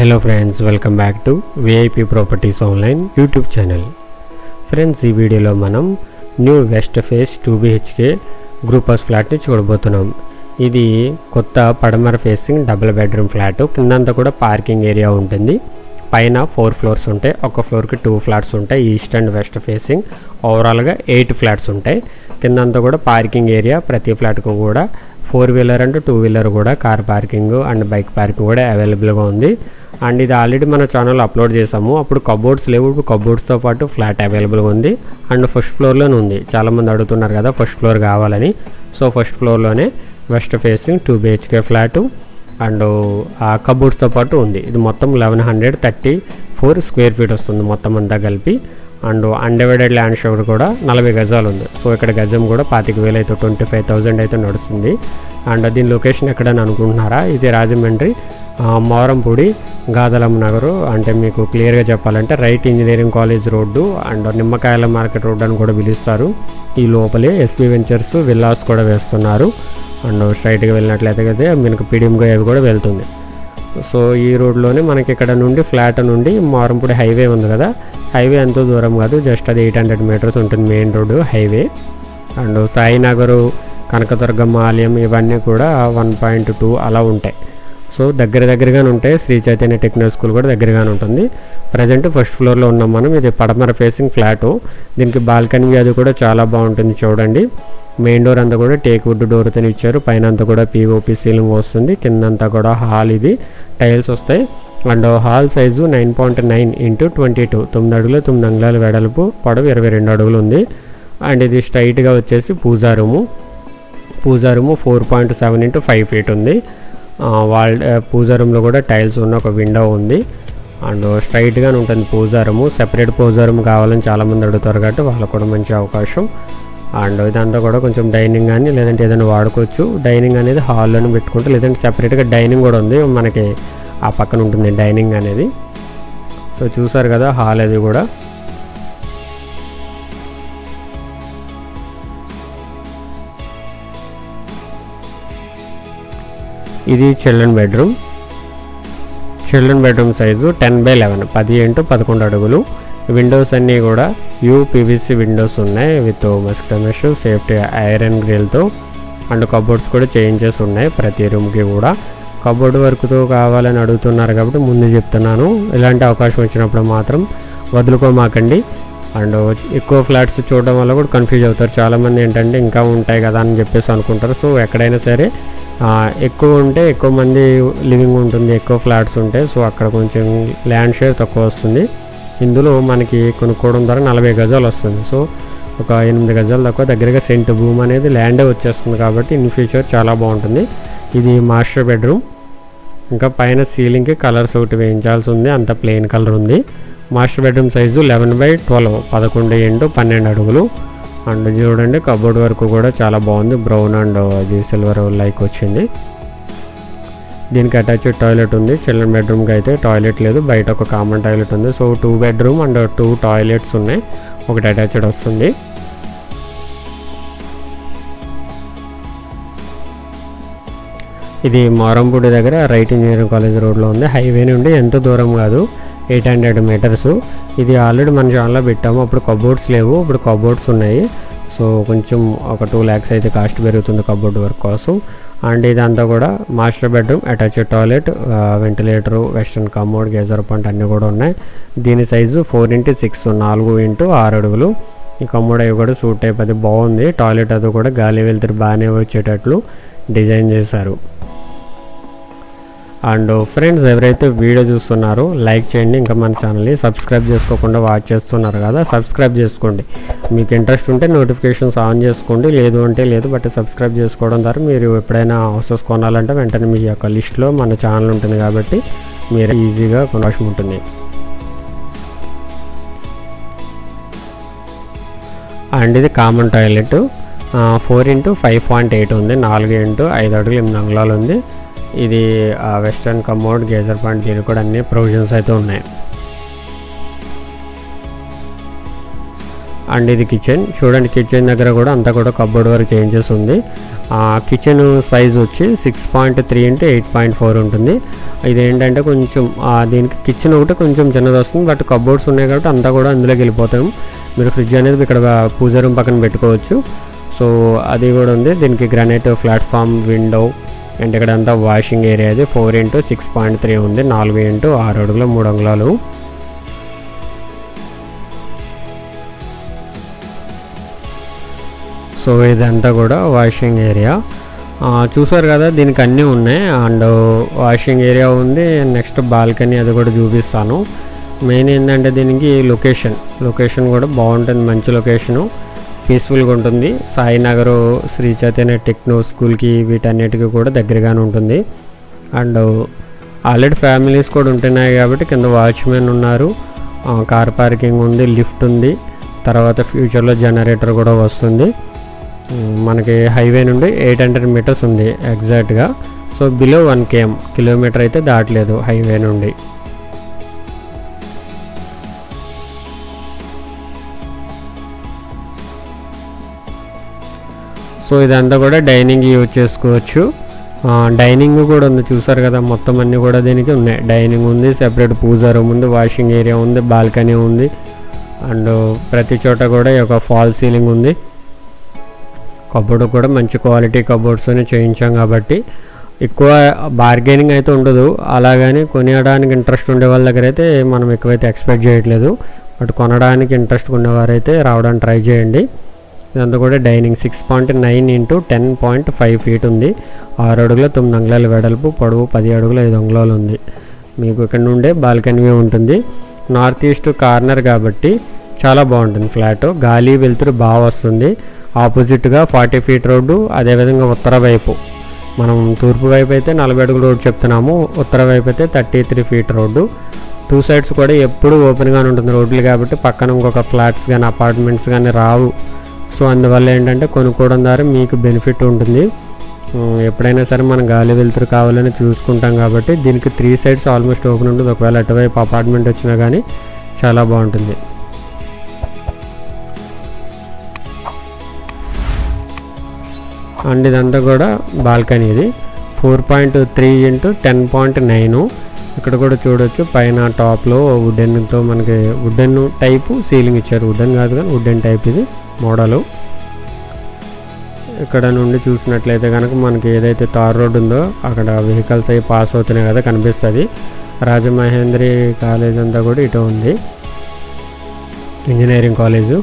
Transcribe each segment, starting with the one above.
Hello friends welcome back to VIP properties online YouTube channel friends ఈ వీడియోలో మనం new west face two BHK group house ఫ్లాట్ని చూడబోతున్నాం. ఇది కొత్త పడమర ఫేసింగ్ డబుల్ బెడ్రూమ్ ఫ్లాట్ కిందంతా కూడా పార్కింగ్ ఏరియా ఉంటుంది. పైన ఫోర్ ఫ్లోర్స్ ఉంటాయి. ఒక ఫ్లోర్కి టూ ఫ్లాట్స్ ఉంటాయి. ఈస్ట్ అండ్ వెస్ట్ ఫేసింగ్ ఓవరాల్గా ఎయిట్ ఫ్లాట్స్ ఉంటాయి. కిందంతా కూడా పార్కింగ్ ఏరియా ప్రతి ఫ్లాట్కు కూడా four wheeler and two wheeler కూడా car parking and bike parking కూడా అవైలబుల్గా ఉంది. అండ్ ఇది ఆల్రెడీ మన ఛానల్ అప్లోడ్ చేసాము అప్పుడు కబోర్డ్స్ లేవు. ఇప్పుడు కబోర్డ్స్తో పాటు ఫ్లాట్ అవైలబుల్గా ఉంది. అండ్ ఫస్ట్ ఫ్లోర్లోనే ఉంది. చాలామంది అడుగుతున్నారు కదా ఫస్ట్ ఫ్లోర్ కావాలని. So first ఫ్లోర్లోనే west facing two BHK flat and ఆ కబోర్డ్స్తో పాటు ఉంది. ఇది మొత్తం eleven hundred thirty four square feet వస్తుంది మొత్తం అంతా కలిపి. అండ్ అన్డివైడెడ్ ల్యాండ్ షోర్ కూడా నలభై గజాలు ఉంది. సో ఇక్కడ గజం కూడా పాతిక వేలు అయితే ట్వంటీ ఫైవ్ థౌజండ్ అయితే నడుస్తుంది. అండ్ దీని లొకేషన్ ఎక్కడని అనుకుంటున్నారా? ఇది రాజమండ్రి మోరంపూడి గాదలం నగరు. అంటే మీకు క్లియర్గా చెప్పాలంటే right engineering college road and నిమ్మకాయల మార్కెట్ రోడ్డు అని కూడా పిలుస్తారు. ఈ లోపలే ఎస్పీ వెంచర్స్ విల్లాస్ కూడా వేస్తున్నారు. అండ్ స్ట్రైట్గా వెళ్ళినట్లయితే కదా మనకు పిడిఎంగా అవి కూడా వెళ్తుంది. సో ఈ రోడ్లోనే మనకి ఇక్కడ నుండి ఫ్లాట్ నుండి మారంపూడి హైవే ఉంది కదా. హైవే ఎంతో దూరం కాదు జస్ట్ అది ఎయిట్ హండ్రెడ్ మీటర్స్ ఉంటుంది main road highway. And Sainagar Kanakadurgamma ఆలయం ఇవన్నీ కూడా వన్ పాయింట్ టూ అలా ఉంటాయి. సో దగ్గర దగ్గరగానే ఉంటాయి. శ్రీ చైతన్య టెక్నో స్కూల్ కూడా దగ్గరగానే ఉంటుంది. ప్రజెంట్ ఫస్ట్ ఫ్లోర్లో ఉన్నాం మనం. ఇది పడమర ఫేసింగ్ ఫ్లాటు దీనికి బాల్కనీ అది కూడా చాలా బాగుంటుంది చూడండి. మెయిన్ డోర్ అంతా కూడా టేక్ వుడ్ డోర్తో ఇచ్చారు. పైన అంతా కూడా పీఓపీ సీలింగ్ వస్తుంది. కిందంతా కూడా హాల్ ఇది. టైల్స్ వస్తాయి. And hall size nine point nine into twenty two తొమ్మిది అడుగులు తొమ్మిది అంగుళాల వెడల్పు. పొడవు ఇరవై రెండు అడుగులు ఉంది. అండ్ ఇది స్ట్రైట్గా వచ్చేసి puja room. Puja room four point seven into five feet ఉంది. వాళ్ళ పూజా రూమ్లో కూడా టైల్స్ ఉన్న ఒక విండో ఉంది. అండ్ స్ట్రైట్గానే ఉంటుంది పూజారము. సెపరేట్ పూజారం కావాలని చాలామంది అడుగుతారు కాబట్టి వాళ్ళకు కూడా మంచి అవకాశం. అండ్ ఇదంతా కూడా కొంచెం డైనింగ్ కానీ లేదంటే ఏదైనా వాడుకోవచ్చు. డైనింగ్ అనేది హాల్లోనే పెట్టుకుంటే లేదంటే సెపరేట్గా డైనింగ్ కూడా ఉంది. మనకి ఆ పక్కన ఉంటుంది డైనింగ్ అనేది. సో చూసారు కదా హాల్ అది కూడా. ఇది children bedroom. Children bedroom size ten by eleven. పది ఇంటూ పదకొండు అడుగులు. విండోస్ అన్నీ కూడా యూపీవీసీ విండోస్ ఉన్నాయి with mosquito mesh safety iron గ్రిల్తో and cupboards కూడా చేంజెస్ ఉన్నాయి ప్రతి రూమ్కి కూడా. కబోర్డ్ వర్క్తో కావాలని అడుగుతున్నారు కాబట్టి ముందు చెప్తున్నాను. ఇలాంటి అవకాశం వచ్చినప్పుడు మాత్రం వదులుకోమాకండి. అండ్ ఎక్కువ ఫ్లాట్స్ చూడడం వల్ల కూడా కన్ఫ్యూజ్ అవుతారు. చాలామంది ఏంటంటే ఇంకా ఉంటాయి కదా అని చెప్పేసి అనుకుంటారు. సో ఎక్కడైనా సరే ఎక్కువ ఉంటే ఎక్కువ మంది లివింగ్ ఉంటుంది ఎక్కువ ఫ్లాట్స్ ఉంటాయి సో అక్కడ కొంచెం ల్యాండ్ షేర్ తక్కువ వస్తుంది. ఇందులో మనకి కొనుక్కోవడం ద్వారా నలభై గజాలు వస్తుంది. సో ఒక ఎనిమిది గజాలు తక్కువ. దగ్గరగా సెంట్ భూమి అనేది ల్యాండే వచ్చేస్తుంది కాబట్టి ఇన్ ఫ్యూచర్ చాలా బాగుంటుంది. ఇది మాస్టర్ బెడ్రూమ్. ఇంకా పైన సీలింగ్కి కలర్స్ ఒకటి వేయించాల్సి ఉంది. అంత ప్లెయిన్ కలర్ ఉంది. Master bedroom size eleven by twelve. పదకొండు ఇంటూ పన్నెండు అడుగులు. అండ్ చూడండి కబోర్డ్ వరకు కూడా చాలా బాగుంది. బ్రౌన్ అండ్ uh, అది సిల్వర్ లైక్ వచ్చింది. దీనికి అటాచ్డ్ టాయిలెట్ ఉంది. చిల్డ్రన్ బెడ్రూమ్కి అయితే టాయిలెట్ లేదు. బయట ఒక కామన్ టాయిలెట్ ఉంది. So two bedroom and two toilets ఉన్నాయి. ఒకటి అటాచ్డ్ వస్తుంది. ఇది మారంపూడి దగ్గర రైట్ ఇంజనీరింగ్ కాలేజ్ రోడ్లో ఉంది. హైవే నుండి ఎంత దూరం కాదు. Eight hundred metres. ఇది ఆల్రెడీ మన ఛానల్లో పెట్టాము. అప్పుడు కబోర్డ్స్ లేవు. ఇప్పుడు కబోర్డ్స్ ఉన్నాయి. సో కొంచెం ఒక టూ ల్యాక్స్ అయితే కాస్ట్ పెరుగుతుంది కబోర్డ్ వర్క్ కోసం. అండ్ ఇదంతా కూడా master bedroom attached toilet ventilator western commode geyser పంట్ అన్నీ కూడా ఉన్నాయి. దీని సైజు ఫోర్ ఇంటూ సిక్స్ నాలుగు ఇంటూ ఆరు అడుగులు. ఈ కమోడ్ అవి కూడా సూట్ టైప్ అది బాగుంది. టాయిలెట్ అది కూడా గాలి వెళ్తురు బాగానే వచ్చేటట్లు డిజైన్ చేశారు. అండ్ ఫ్రెండ్స్ ఎవరైతే వీడియో చూస్తున్నారో లైక్ చేయండి. ఇంకా మన ఛానల్ని సబ్స్క్రైబ్ చేసుకోకుండా వాచ్ చేస్తున్నారు కదా సబ్స్క్రైబ్ చేసుకోండి. మీకు ఇంట్రెస్ట్ ఉంటే నోటిఫికేషన్స్ ఆన్ చేసుకోండి. లేదు అంటే లేదు బట్ సబ్స్క్రైబ్ చేసుకోవడం ద్వారా మీరు ఎప్పుడైనా హౌసెస్ కొనాలంటే వెంటనే మీ యొక్క లిస్ట్లో మన ఛానల్ ఉంటుంది కాబట్టి మీరు ఈజీగా కొనవలసి ఉంటుంది. అండ్ ఇది common toilet four into five point eight ఉంది. నాలుగు ఇంటూ ఐదు అడుగులు ఎనిమిది అంగుళాలు ఉంది. ఇది వెస్ట్రన్ కమోడ్ గేజర్ పాయింట్ దీనికి కూడా అన్ని ప్రొవిజన్స్ అయితే ఉన్నాయి. అండ్ ఇది కిచెన్ చూడండి కిచెన్ దగ్గర కూడా అంతా కూడా కబోర్డ్ వరకు చేంజెస్ ఉంది. ఆ కిచెన్ సైజ్ వచ్చి six point three into eight point four ఉంటుంది. ఇది ఏంటంటే కొంచెం దీనికి కిచెన్ ఒకటి కొంచెం చిన్నది వస్తుంది. బట్ కబోర్డ్స్ ఉన్నాయి కాబట్టి అంతా కూడా అందులోకి వెళ్ళిపోతాం. మీరు ఫ్రిడ్జ్ అనేది ఇక్కడ పూజ రూమ్ పక్కన పెట్టుకోవచ్చు. సో అది కూడా ఉంది. దీనికి గ్రానైట్ ప్లాట్ఫామ్ విండో అండ్ ఇక్కడ అంతా వాషింగ్ ఏరియా అది. Four into six point three ఉంది. నాలుగు ఇంటూ ఆరు అడుగులు మూడు అంగుళాలు. సో ఇదంతా కూడా వాషింగ్ ఏరియా. చూసారు కదా దీనికి అన్నీ ఉన్నాయి. అండ్ వాషింగ్ ఏరియా ఉంది. నెక్స్ట్ బాల్కనీ అది కూడా చూపిస్తాను. మెయిన్ ఏంటంటే దీనికి లొకేషన్. లొకేషన్ కూడా బాగుంటుంది. మంచి లొకేషను. పీస్ఫుల్గా ఉంటుంది. సాయినగర్ శ్రీ చైతన్య టెక్నో స్కూల్కి వీటన్నిటికీ కూడా దగ్గరగానే ఉంటుంది. అండ్ ఆల్రెడీ ఫ్యామిలీస్ కూడా ఉంటున్నాయి కాబట్టి కింద వాచ్మెన్ ఉన్నారు. కార్ పార్కింగ్ ఉంది లిఫ్ట్ ఉంది. తర్వాత ఫ్యూచర్లో జనరేటర్ కూడా వస్తుంది. మనకి హైవే నుండి ఎయిట్ హండ్రెడ్ మీటర్స్ ఉంది ఎగ్జాక్ట్గా. So below one KM kilometre అయితే దాటలేదు హైవే నుండి. సో ఇదంతా కూడా డైనింగ్ యూజ్ చేసుకోవచ్చు. డైనింగ్ కూడా ఉంది. చూసారు కదా మొత్తం అన్నీ కూడా దీనికి ఉన్నాయి. డైనింగ్ ఉంది సెపరేట్ పూజా రూమ్ ఉంది వాషింగ్ ఏరియా ఉంది బాల్కనీ ఉంది. అండ్ ప్రతి చోట కూడా ఈ యొక్క ఫాల్ సీలింగ్ ఉంది. కబోర్డ్ కూడా మంచి క్వాలిటీ కబోర్డ్స్తోనే చేయించాం కాబట్టి. ఎక్కువ బార్గెనింగ్ అయితే ఉండదు. అలాగని కొనియడానికి ఇంట్రెస్ట్ ఉండే వాళ్ళ దగ్గర అయితే మనం ఎక్కువైతే ఎక్స్పెక్ట్ చేయట్లేదు. బట్ కొనడానికి ఇంట్రెస్ట్ ఉన్నవారైతే రావడానికి ట్రై చేయండి. ఇదంతా కూడా dining six point nine into ten point five feet ఉంది. ఆరు అడుగుల తొమ్మిది అంగుళాల వెడల్పు పొడవు పది అడుగుల ఐదు అంగుళాలు ఉంది. మీకు ఇక్కడ నుండే బాల్కనీ ఉంటుంది. నార్త్ ఈస్ట్ కార్నర్ కాబట్టి చాలా బాగుంటుంది ఫ్లాట్. గాలి వెలుతురు బాగా వస్తుంది. ఆపోజిట్గా ఫార్టీ ఫీట్ రోడ్డు అదేవిధంగా ఉత్తర వైపు. మనం తూర్పు వైపు అయితే నలభై అడుగుల రోడ్డు చెప్తున్నాము. ఉత్తర వైపు అయితే thirty three feet road. Two sides కూడా ఎప్పుడు ఓపెన్గానే ఉంటుంది రోడ్లు కాబట్టి పక్కన ఇంకొక ఫ్లాట్స్ కానీ అపార్ట్మెంట్స్ కానీ రావు. సో అందువల్ల ఏంటంటే కొనుక్కోవడం ద్వారా మీకు బెనిఫిట్ ఉంటుంది. ఎప్పుడైనా సరే మనం గాలి వెలుతురు కావాలని చూసుకుంటాం కాబట్టి దీనికి త్రీ సైడ్స్ ఆల్మోస్ట్ ఓపెన్ ఉంటుంది. ఒకవేళ అటువైపు అపార్ట్మెంట్ వచ్చినా కానీ చాలా బాగుంటుంది. అండ్ ఇదంతా కూడా బాల్కనీ ఇది. Four point three into ten point nine. ఇక్కడ కూడా చూడొచ్చు. పైన టాప్లో వుడెన్తో మనకి వుడెన్ టైపు సీలింగ్ ఇచ్చారు. వుడెన్ కాదు కానీ వుడెన్ టైప్ ఇది మోడలు. ఇక్కడ నుండి చూసినట్లయితే కనుక మనకి ఏదైతే తార్ రోడ్ ఉందో అక్కడ వెహికల్స్ అవి పాస్ అవుతున్నాయి కదా కనిపిస్తుంది. రాజమహేంద్రి కాలేజ్ అంతా కూడా ఇటు ఉంది. Engineering college.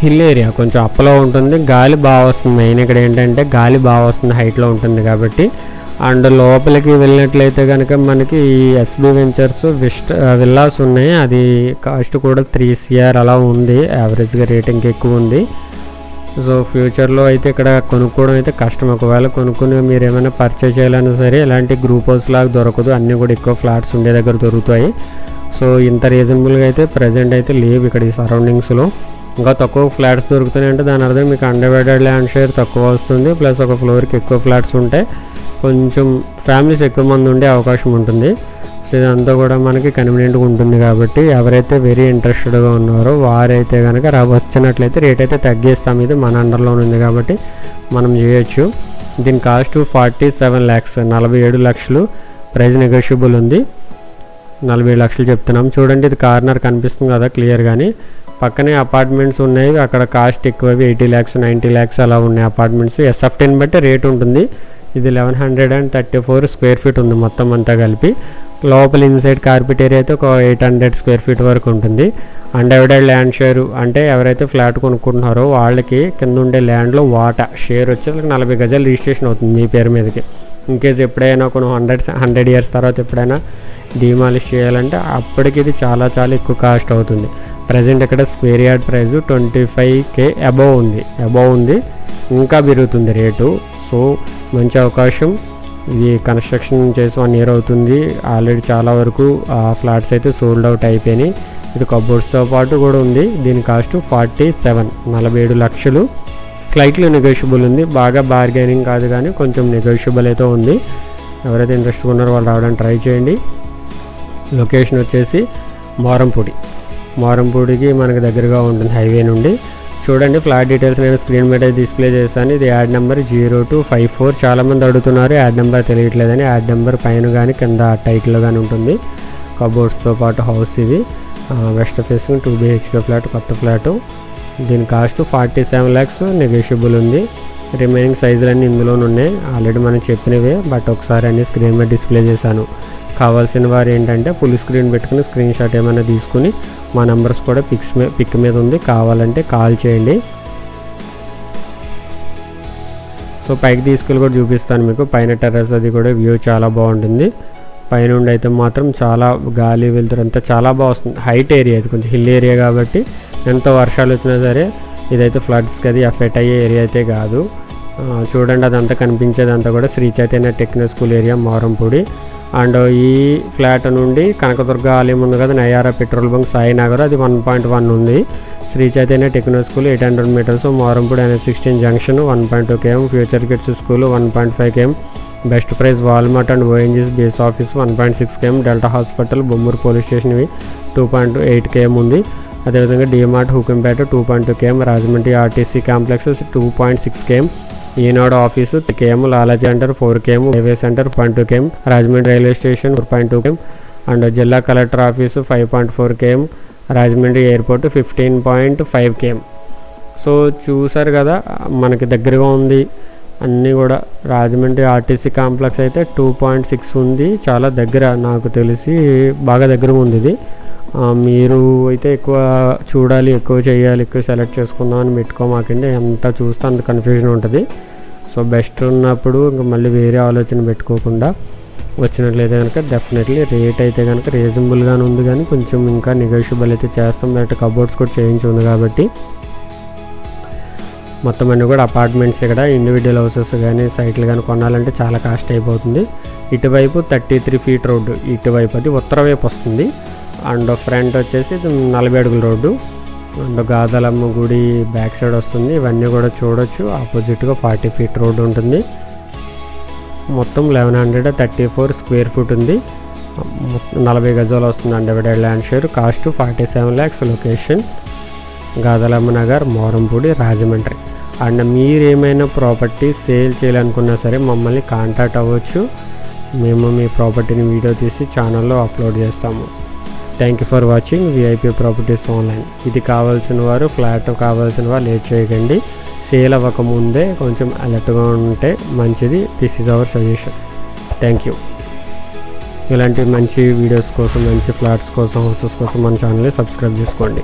Hill area. కొంచెం అప్పలో ఉంటుంది గాలి బాగా వస్తుంది. మెయిన్ ఇక్కడ ఏంటంటే గాలి బాగా వస్తుంది హైట్లో ఉంటుంది కాబట్టి. అండ్ లోపలికి వెళ్ళినట్లయితే కనుక మనకి ఈ ఎస్బీ వెంచర్స్ విస్ట్ విల్లాస్ ఉన్నాయి. అది కాస్ట్ కూడా త్రీ సిఆర్ అలా ఉంది. యావరేజ్గా రేటింగ్ ఎక్కువ ఉంది. సో ఫ్యూచర్లో అయితే ఇక్కడ కొనుక్కోవడం అయితే కష్టం. ఒకవేళ కొనుక్కుని మీరు ఏమైనా పర్చేజ్ చేయాలన్నా సరే ఇలాంటి గ్రూప్ హౌస్ లాగా దొరకదు. అన్నీ కూడా ఎక్కువ ఫ్లాట్స్ ఉండే దగ్గర దొరుకుతాయి. సో ఇంత రీజనబుల్గా అయితే ప్రజెంట్ అయితే లేవు ఇక్కడ ఈ సరౌండింగ్స్లో ఇంకా తక్కువ ఫ్లాట్స్ దొరుకుతున్నాయి అంటే దాని అర్థం మీకు అండర్వైడెడ్ ల్యాండ్ షేర్ తక్కువ వస్తుంది ప్లస్ ఒక ఫ్లోర్కి ఎక్కువ ఫ్లాట్స్ ఉంటే కొంచెం ఫ్యామిలీస్ ఎక్కువ మంది ఉండే అవకాశం ఉంటుంది. సో ఇదంతా కూడా మనకి కన్వీనియంట్గా ఉంటుంది కాబట్టి ఎవరైతే వెరీ ఇంట్రెస్టెడ్గా ఉన్నారో వారైతే కనుక రా వచ్చినట్లయితే రేట్ అయితే తగ్గిస్తాం. ఇది మన అండర్లో ఉంది కాబట్టి మనం చేయొచ్చు. దీని కాస్ట్ ఫార్టీ సెవెన్ ల్యాక్స్ నలభై ఏడు లక్షలు. ప్రైజ్ నెగోషియబుల్ ఉంది. నలభై లక్షలు చెప్తున్నాం. చూడండి ఇది కార్నర్ కనిపిస్తుంది కదా క్లియర్ కానీ పక్కనే అపార్ట్మెంట్స్ ఉన్నాయి. అక్కడ కాస్ట్ ఎక్కువ ఎయిటీ ల్యాక్స్ నైంటీ ల్యాక్స్ అలా ఉన్నాయి అపార్ట్మెంట్స్. ఎస్ఎఫ్టీని బట్టి రేట్ ఉంటుంది. ఇది eleven hundred and thirty four square feet ఉంది మొత్తం అంతా కలిపి. లోపల ఇన్సైడ్ కార్పెట్ ఏరియా అయితే ఒక ఎయిట్ హండ్రెడ్ స్క్వేర్ ఫీట్ వరకు ఉంటుంది. అన్డైవిడెడ్ ల్యాండ్ షేర్ అంటే ఎవరైతే ఫ్లాట్ కొనుక్కుంటున్నారో వాళ్ళకి కింద ఉండే ల్యాండ్లో వాటా షేర్ వచ్చి నలభై గజాలు రిజిస్ట్రేషన్ అవుతుంది మీ పేరు మీదకి. ఇన్ కేస్ ఎప్పుడైనా కొన్ని హండ్రెడ్ హండ్రెడ్ ఇయర్స్ తర్వాత ఎప్పుడైనా డిమాలిష్ చేయాలంటే అప్పటికి ఇది చాలా చాలా ఎక్కువ కాస్ట్ అవుతుంది. ప్రజెంట్ ఇక్కడ square yard price twenty five K above ఉంది. అబవ్ ఉంది. ఇంకా పెరుగుతుంది రేటు. సో మంచి అవకాశం. ఇది కన్స్ట్రక్షన్ చేసి వన్ ఇయర్ అవుతుంది. ఆల్రెడీ చాలా వరకు ఆ ఫ్లాట్స్ అయితే సోల్డ్ అవుట్ అయిపోయినాయి. ఇది కబోర్డ్స్తో పాటు కూడా ఉంది. దీని కాస్ట్ ఫార్టీ సెవెన్ నలభై ఏడు లక్షలు. స్లైట్లీ నెగోషియబుల్ ఉంది. బాగా బార్గెనింగ్ కాదు కానీ కొంచెం నెగోషియబుల్ అయితే ఉంది. ఎవరైతే ఇంట్రెస్ట్ ఉన్నారో వాళ్ళు రావడానికి ట్రై చేయండి. లొకేషన్ వచ్చేసి మోరంపూడి. మోరంపూడికి మనకు దగ్గరగా ఉంటుంది హైవే నుండి. చూడండి ఫ్లాట్ డీటెయిల్స్ నేను స్క్రీన్ మీద డిస్ప్లే చేశాను. ఇది ad number zero two five four. చాలామంది అడుగుతున్నారు యాడ్ నెంబర్ తెలియట్లేదని. యాడ్ నెంబర్ పైన కానీ కింద టైట్లో కానీ ఉంటుంది. కబోర్డ్స్తో పాటు హౌస్ ఇది. West facing two BHK flat కొత్త ఫ్లాటు. దీని cost forty seven lakhs negotiable ఉంది. రిమైనింగ్ సైజులన్నీ ఇందులోనే ఉన్నాయి ఆల్రెడీ మనం చెప్పినవే బట్ ఒకసారి అన్ని స్క్రీన్ మీద డిస్ప్లే చేశాను. కావాల్సిన వారు ఏంటంటే ఫుల్ స్క్రీన్ పెట్టుకుని స్క్రీన్ షాట్ ఏమైనా తీసుకుని మా నెంబర్స్ కూడా పిక్స్ మీ పిక్ మీద ఉంది. కావాలంటే కాల్ చేయండి. సో పైకి తీసుకెళ్ళి కూడా చూపిస్తాను మీకు. పైన టెర్రస్ అది కూడా వ్యూ చాలా బాగుంటుంది. పైనుండి అయితే మాత్రం చాలా గాలి వెళ్తారు అంతా చాలా బాగా వస్తుంది. హైట్ ఏరియా ఇది కొంచెం హిల్ ఏరియా కాబట్టి ఎంత వర్షాలు వచ్చినా సరే ఇదైతే ఫ్లడ్స్కి అది ఎఫెక్ట్ అయ్యే ఏరియా అయితే కాదు. చూడండి అదంతా కనిపించేదంతా కూడా Sri Chaitanya techno school area Morampudi. And ఈ ఫ్లాట్ నుండి కనకదుర్గ ఆలయం ఉంది కదా నయారా పెట్రోల్ బంక్ సాయినగర్ అది వన్ పాయింట్ వన్ ఉంది. Sri Chaitanya techno school eight hundred metres Morampudi అనే sixteen junction one point two KM future kids school one point five KM best price Walmart and ONGC base office one point six KM Delta hospital Bommuru police station ఇవి two point eight KM ఉంది. అదేవిధంగా DMart Hukumpeta two point two KM Rajahmundry RTC complex two point six KM Eenadu office KM Lalaji centre four KM railway centre point two KM Rajahmundry railway station four point two KM and జిల్లా collector office five point four KM Rajahmundry airport fifteen point five KM. So చూసారు కదా మనకి దగ్గరగా ఉంది అన్నీ కూడా Rajahmundry RTC complex అయితే two point six ఉంది చాలా దగ్గర నాకు తెలిసి బాగా దగ్గర ఉంది ఇది. మీరు అయితే ఎక్కువ చూడాలి ఎక్కువ చేయాలి ఎక్కువ సెలెక్ట్ చేసుకుందాం అని పెట్టుకోమాకండి ఎంత చూస్తే అంత కన్ఫ్యూజన్ ఉంటుంది. సో బెస్ట్ ఉన్నప్పుడు ఇంకా మళ్ళీ వేరే ఆలోచన పెట్టుకోకుండా వచ్చినట్లయితే కనుక డెఫినెట్లీ రేట్ అయితే కనుక రీజనబుల్గానే ఉంది కానీ కొంచెం ఇంకా నెగోషియబుల్ అయితే చేస్తాం. బట్ కబోర్డ్స్ కూడా చేయించి ఉంది కాబట్టి మొత్తం అన్నీ కూడా అపార్ట్మెంట్స్ ఇక్కడ ఇండివిజువల్ హౌసెస్ కానీ సైట్లు కానీ కొనాలంటే చాలా కాస్ట్ అయిపోతుంది. ఇటువైపు థర్టీ త్రీ ఫీట్ రోడ్డు ఇటువైపు అది ఉత్తర వైపు వస్తుంది. అండ్ ఫ్రంట్ వచ్చేసి నలభై అడుగుల రోడ్డు. అండ్ గాదలమ్మ గుడి బ్యాక్ సైడ్ వస్తుంది. ఇవన్నీ కూడా చూడొచ్చు. ఆపోజిట్గా ఫార్టీ ఫీట్ రోడ్ ఉంటుంది. మొత్తం eleven hundred thirty four square feet ఉంది నలభై గజాలు వస్తుంది undivided land share cost forty seven lakhs location Gadalamma Nagar Morampudi Rajahmundry. And మీరు ఏమైనా ప్రాపర్టీ సేల్ చేయాలనుకున్నా సరే మమ్మల్ని కాంటాక్ట్ అవ్వచ్చు. మేము మీ ప్రాపర్టీని వీడియో తీసి ఛానల్లో అప్లోడ్ చేస్తాము. Thank you for watching VIP properties online ఇది కావాల్సిన వారు ఫ్లాట్ కావాల్సిన వారు లేట్ చేయకండి. సేల్ అవ్వకముందే కొంచెం అలర్ట్గా ఉంటే మంచిది. This is our suggestion thank you ఇలాంటి మంచి వీడియోస్ కోసం మంచి ఫ్లాట్స్ కోసం హౌసెస్ కోసం మన ఛానల్ని సబ్స్క్రైబ్ చేసుకోండి.